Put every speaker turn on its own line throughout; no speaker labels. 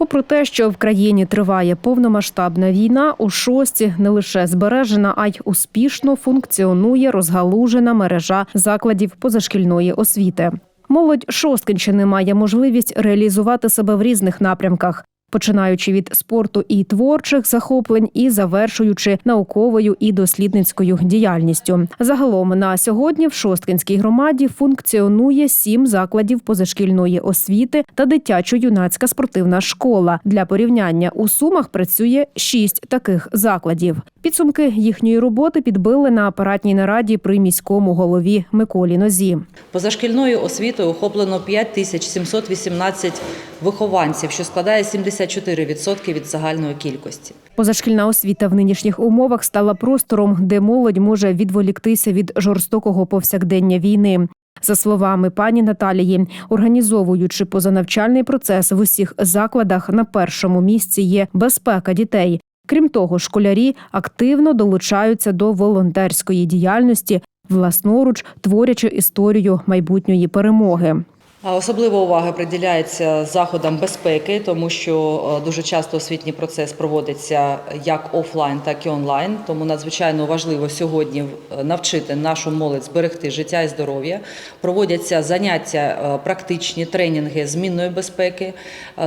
Попри те, що в країні триває повномасштабна війна, у шості не лише збережена, а й успішно функціонує розгалужена мережа закладів позашкільної освіти. Молодь Шосткинщини має можливість реалізувати себе в різних напрямках. Починаючи від спорту і творчих захоплень і завершуючи науковою і дослідницькою діяльністю. Загалом на сьогодні в Шосткинській громаді функціонує сім закладів позашкільної освіти та дитячо-юнацька спортивна школа. Для порівняння у сумах працює шість таких закладів. Підсумки їхньої роботи підбили на апаратній нараді при міському голові Миколі Нозі.
Позашкільною освітою охоплено 5718 вихованців, що складає 74% від загальної кількості.
Позашкільна освіта в нинішніх умовах стала простором, де молодь може відволіктися від жорстокого повсякдення війни. За словами пані Наталії, організовуючи позанавчальний процес в усіх закладах, на першому місці є безпека дітей. Крім того, школярі активно долучаються до волонтерської діяльності, власноруч творячи історію майбутньої перемоги.
Особлива увага приділяється заходам безпеки, тому що е, дуже часто освітній процес проводиться як офлайн, так і онлайн. Тому надзвичайно важливо сьогодні е, навчити нашу молодь зберегти життя і здоров'я. Проводяться заняття е, практичні тренінги змінної безпеки,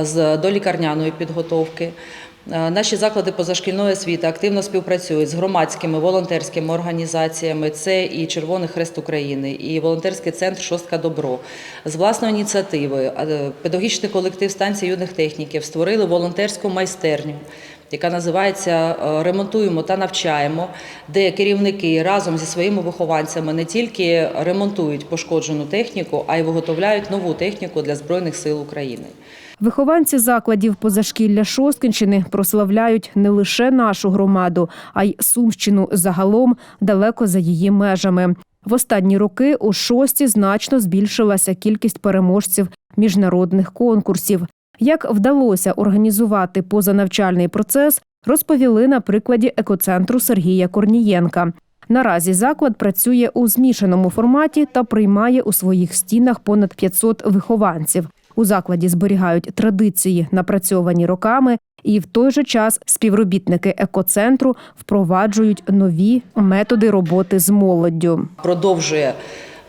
з долікарняної підготовки. Е, Наші заклади позашкільної освіти активно співпрацюють з громадськими волонтерськими організаціями. Це і Червоний Хрест України, і волонтерський центр Шостка Добро. З власної ініціативи е, педагогічний колектив станції юних техніків створили волонтерську майстерню. Яка називається е, Ремонтуємо та навчаємо, де керівники разом зі своїми вихованцями не тільки ремонтують пошкоджену техніку, а й виготовляють нову техніку для Збройних сил України.
Вихованці закладів позашкілля Шосткинщини прославляють не лише нашу громаду, а й Сумщину загалом далеко за її межами. В останні роки у шості значно збільшилася кількість переможців міжнародних конкурсів. Як вдалося організувати позанавчальний процес, розповіли на прикладі екоцентру Сергія Корнієнка. Наразі заклад працює у змішаному форматі та приймає у своїх стінах понад 500 вихованців. У закладі зберігають традиції, напрацьовані роками, і в той же час співробітники екоцентру впроваджують нові методи роботи з молоддю.
Продовжує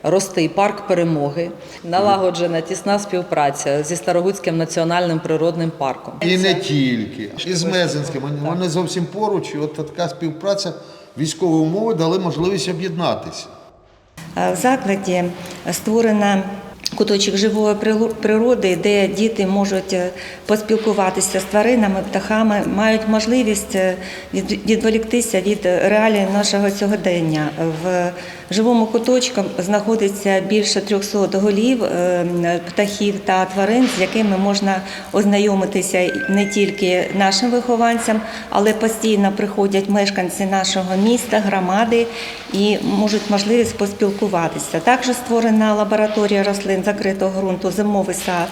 рости парк перемоги, налагоджена тісна співпраця зі Старогуцьким національним природним парком.
І не тільки. І з Мезенським. Вони- зовсім поруч. І от така співпраця військові умови дали можливість об'єднатися.
Е, В закладі створена куточок живої природи, де діти можуть е, поспілкуватися з тваринами, птахами, мають можливість е, від- відволіктися від реалій нашого сьогодення. В живому куточку знаходиться більше 300 голів е, птахів та тварин, з якими можна ознайомитися не тільки нашим вихованцям, але постійно приходять мешканці нашого міста, громади і можуть можливість поспілкуватися. Також створена лабораторія рослин закритого ґрунту, зимовий сад,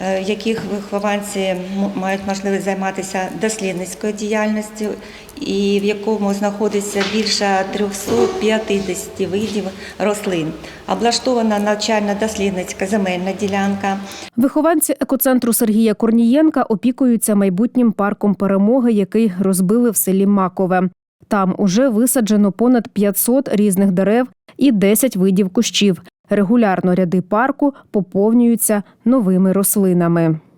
е, яких вихованці мають можливість займатися дослідницькою діяльністю, і в якому знаходиться більше 350 видів рослин. Облаштована навчально-дослідницька земельна ділянка.
Вихованці екоцентру Сергія Корнієнка опікуються майбутнім парком перемоги, який розбили в селі Макове. Там уже висаджено понад 500 різних дерев і 10 видів кущів. Регулярно ряди парку поповнюються новими рослинами.